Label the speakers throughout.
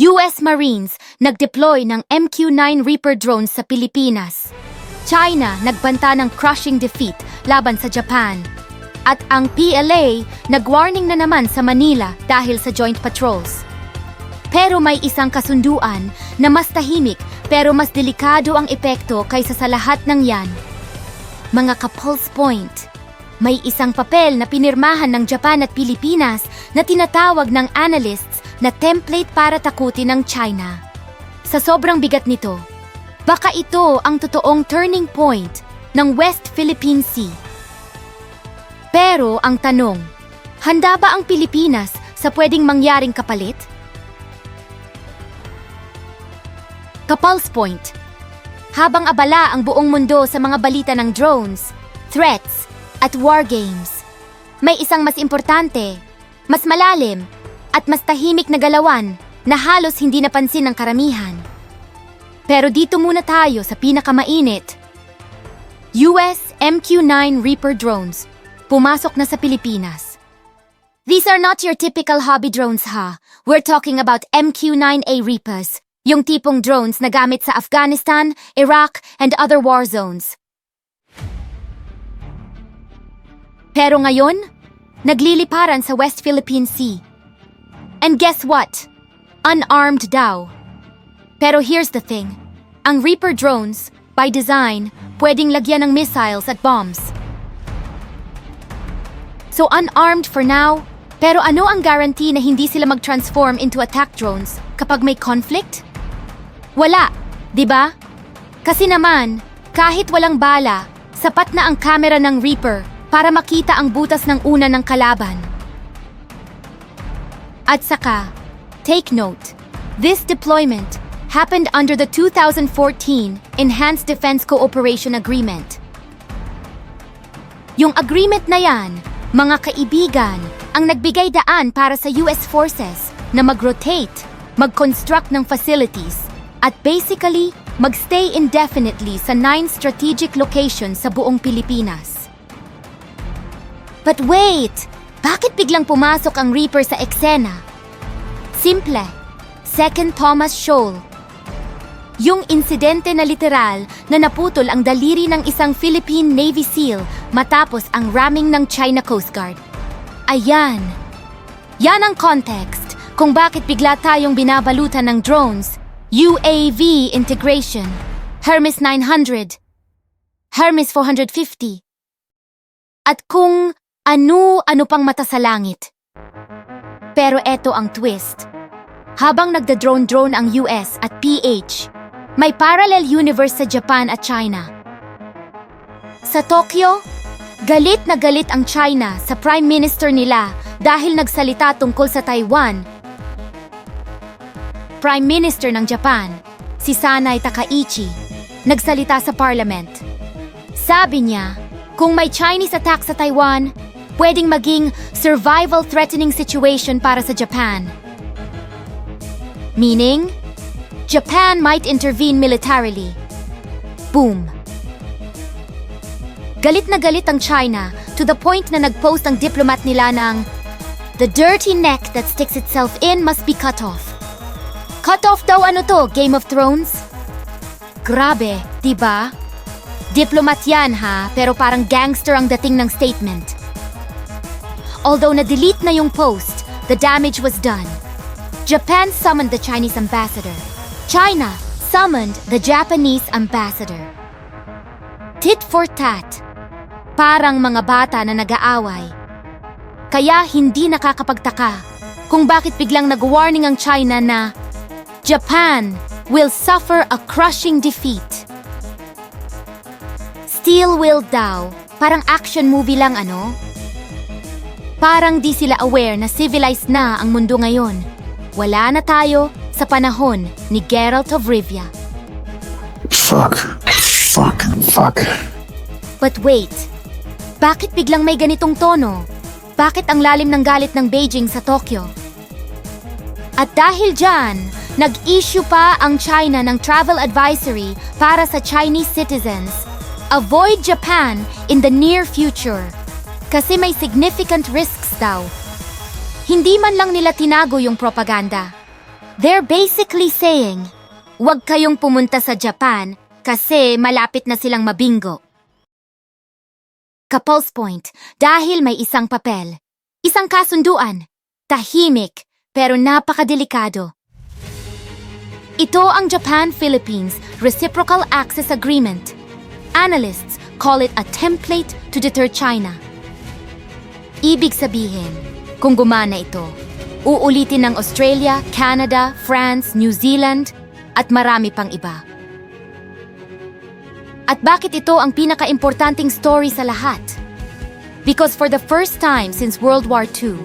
Speaker 1: US Marines nag-deploy ng MQ-9 Reaper drones sa Pilipinas. China nagbanta ng crushing defeat laban sa Japan. At ang PLA nag-warning na naman sa Manila dahil sa joint patrols. Pero may isang kasunduan na mas tahimik pero mas delikado ang epekto kaysa sa lahat ng yan. Mga ka-pulse point, may isang papel na pinirmahan ng Japan at Pilipinas na tinatawag ng analysts na template para takutin ng China. Sa sobrang bigat nito, baka ito ang totoong turning point ng West Philippine Sea. Pero ang tanong, handa ba ang Pilipinas sa pwedeng mangyaring kapalit? Kapulse Point Habang abala ang buong mundo sa mga balita ng drones, threats, at war games, may isang mas importante, mas malalim, at mas tahimik na galawan na halos hindi napansin ng karamihan. Pero dito muna tayo sa pinakamainit. US MQ-9 Reaper drones pumasok na sa Pilipinas. These are not your typical hobby drones ha. We're talking about MQ-9A Reapers, yung tipong drones na gamit sa Afghanistan, Iraq, and other war zones. Pero ngayon, nagliliparan sa West Philippine Sea. And guess what? Unarmed daw. Pero here's the thing. Ang Reaper drones, by design, pwedeng lagyan ng missiles at bombs. So unarmed for now, pero ano ang guarantee na hindi sila mag-transform into attack drones kapag may conflict? Wala, 'di ba? Kasi naman, kahit walang bala, sapat na ang kamera ng Reaper para makita ang butas ng una ng kalaban. At saka, take note, this deployment happened under the 2014 Enhanced Defense Cooperation Agreement. Yung agreement na yan, mga kaibigan, ang nagbigay daan para sa US forces na mag-rotate, mag-construct ng facilities, at basically, magstay indefinitely sa nine strategic locations sa buong Pilipinas. But wait! Bakit biglang pumasok ang Reaper sa eksena? Simple. Second Thomas Shoal. Yung insidente na literal na naputol ang daliri ng isang Philippine Navy SEAL matapos ang ramming ng China Coast Guard. Ayan. Yan ang context kung bakit bigla tayong binabalutan ng drones, UAV integration, Hermes 900, Hermes 450, at kung ano-ano pang mata sa langit. Pero eto ang twist. Habang nagda-drone-drone ang US at PH, may parallel universe sa Japan at China. Sa Tokyo, galit na galit ang China sa Prime Minister nila dahil nagsalita tungkol sa Taiwan. Prime Minister ng Japan, si Sanai Takaichi, nagsalita sa parliament. Sabi niya, kung may Chinese attack sa Taiwan, pwedeng maging survival-threatening situation para sa Japan. Meaning, Japan might intervene militarily. Boom. Galit na galit ang China to the point na nag-post ang diplomat nila ng The dirty neck that sticks itself in must be cut off. Cut off daw ano to, Game of Thrones? Grabe, di ba? Diplomat yan ha, pero parang gangster ang dating ng statement. Although na-delete na yung post, the damage was done. Japan summoned the Chinese ambassador. China summoned the Japanese ambassador. Tit for tat. Parang mga bata na nag-aaway. Kaya hindi nakakapagtaka kung bakit biglang nag-warning ang China na Japan will suffer a crushing defeat. Steel will daw, parang action movie lang ano? Parang di sila aware na civilized na ang mundo ngayon. Wala na tayo sa panahon ni Geralt of Rivia.
Speaker 2: Fuck. Fuck. Fuck.
Speaker 1: But wait, bakit biglang may ganitong tono? Bakit ang lalim ng galit ng Beijing sa Tokyo? At dahil dyan, nag-issue pa ang China ng travel advisory para sa Chinese citizens. Avoid Japan in the near future. Kasi may significant risks daw. Hindi man lang nila tinago yung propaganda. They're basically saying, huwag kayong pumunta sa Japan kasi malapit na silang mabingo. Kapulse point, dahil may isang papel. Isang kasunduan. Tahimik, pero napakadelikado. Ito ang Japan-Philippines Reciprocal Access Agreement. Analysts call it a template to deter China. Ibig sabihin, kung gumana ito, uulitin ng Australia, Canada, France, New Zealand, at marami pang iba. At bakit ito ang pinaka-importanting story sa lahat? Because for the first time since World War II,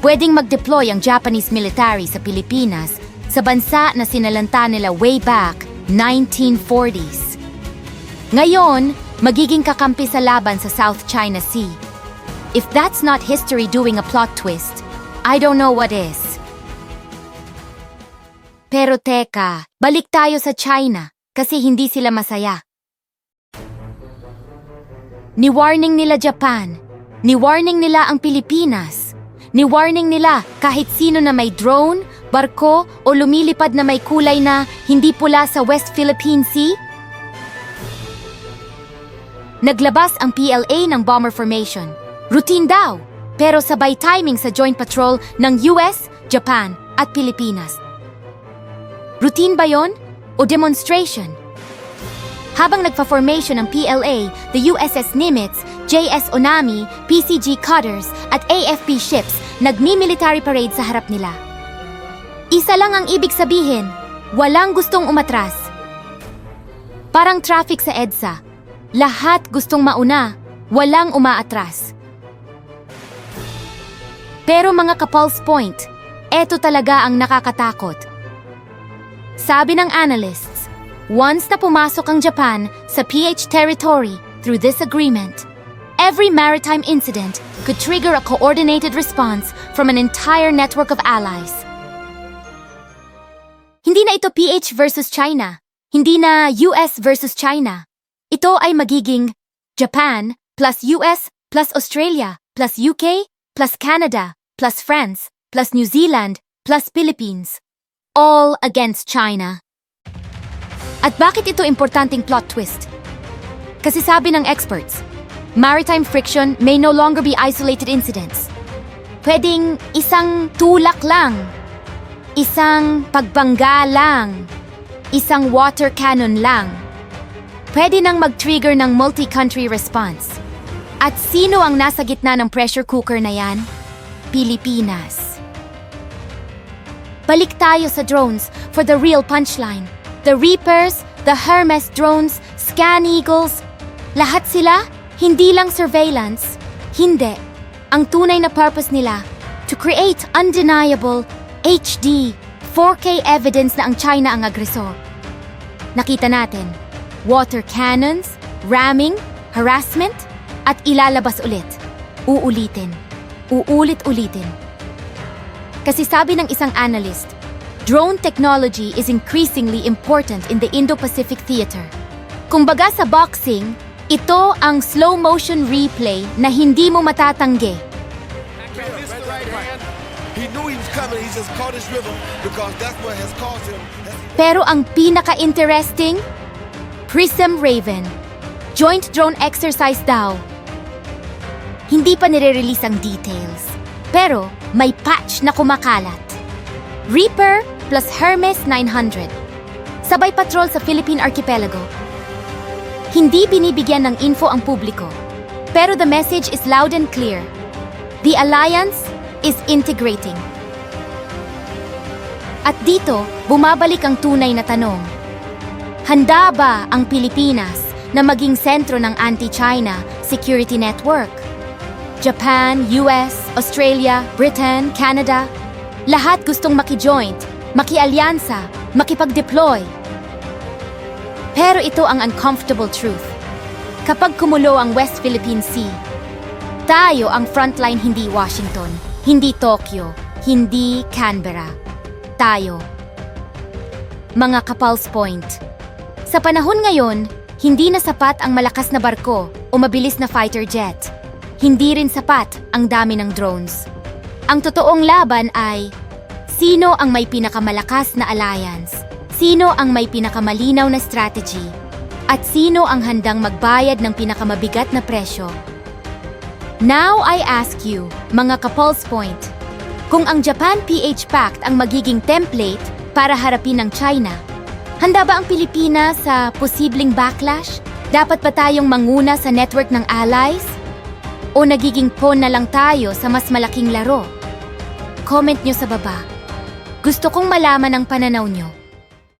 Speaker 1: pwedeng mag-deploy ang Japanese military sa Pilipinas sa bansa na sinalanta nila way back 1940s. Ngayon, magiging kakampi sa laban sa South China Sea. If that's not history doing a plot twist, I don't know what is. Pero teka, balik tayo sa China kasi hindi sila masaya. Ni-warning nila Japan. Ni-warning nila ang Pilipinas. Ni-warning nila kahit sino na may drone, barko o lumilipad na may kulay na hindi pula sa West Philippine Sea. Naglabas ang PLA ng bomber formation. Routine daw, pero sabay timing sa joint patrol ng US, Japan at Pilipinas. Routine ba yon? O demonstration? Habang nagpa-formation ng PLA, the USS Nimitz, JS Onami, PCG Cutters at AFP ships nagmi-military parade sa harap nila. Isa lang ang ibig sabihin, walang gustong umatras. Parang traffic sa EDSA. Lahat gustong mauna, walang umaatras. Pero mga kapulse point, eto talaga ang nakakatakot. Sabi ng analysts, once na pumasok ang Japan sa PH territory through this agreement, every maritime incident could trigger a coordinated response from an entire network of allies. Hindi na ito PH versus China. Hindi na US versus China. Ito ay magiging Japan plus US plus Australia plus UK plus Canada plus France plus New Zealand plus Philippines. All against China. At bakit ito importanteng plot twist? Kasi sabi ng experts, maritime friction may no longer be isolated incidents. Pwedeng isang tulak lang, isang pagbangga lang, isang water cannon lang. Pwede nang mag-trigger ng multi-country response. At sino ang nasa gitna ng pressure cooker na yan? Pilipinas. Balik tayo sa drones for the real punchline. The Reapers, the Hermes drones, Scan Eagles, lahat sila hindi lang surveillance. Hindi. Ang tunay na purpose nila to create undeniable HD 4K evidence na ang China ang agresor. Nakita natin, water cannons, ramming, harassment, at ilalabas ulit. Uulitin. Uulit-ulitin. Kasi sabi ng isang analyst, drone technology is increasingly important in the Indo-Pacific theater. Kumbaga sa boxing, ito ang slow motion replay na hindi mo matatanggi. Pero ang pinaka-interesting, Prism Raven. Joint drone exercise daw. Hindi pa nire-release ang details. Pero may patch na kumakalat. Reaper plus Hermes 900. Sabay patrol sa Philippine Archipelago. Hindi binibigyan ng info ang publiko. Pero the message is loud and clear. The alliance is integrating. At dito, bumabalik ang tunay na tanong. Handa ba ang Pilipinas na maging sentro ng anti-China security network? Japan, US, Australia, Britain, Canada, lahat gustong makijoint, makialyansa, makipag-deploy. Pero ito ang uncomfortable truth. Kapag kumulo ang West Philippine Sea, tayo ang frontline hindi Washington, hindi Tokyo, hindi Canberra. Tayo. Mga kapulse point. Sa panahon ngayon, hindi na sapat ang malakas na barko o mabilis na fighter jet. Hindi rin sapat ang dami ng drones. Ang totoong laban ay Sino ang may pinakamalakas na alliance? Sino ang may pinakamalinaw na strategy? At sino ang handang magbayad ng pinakamabigat na presyo? Now I ask you, mga ka-Pulse Point, kung ang Japan PH Pact ang magiging template para harapin ang China, handa ba ang Pilipinas sa posibleng backlash? Dapat ba tayong manguna sa network ng allies? O nagiging pawn na lang tayo sa mas malaking laro? Comment nyo sa baba. Gusto kong malaman ang pananaw nyo.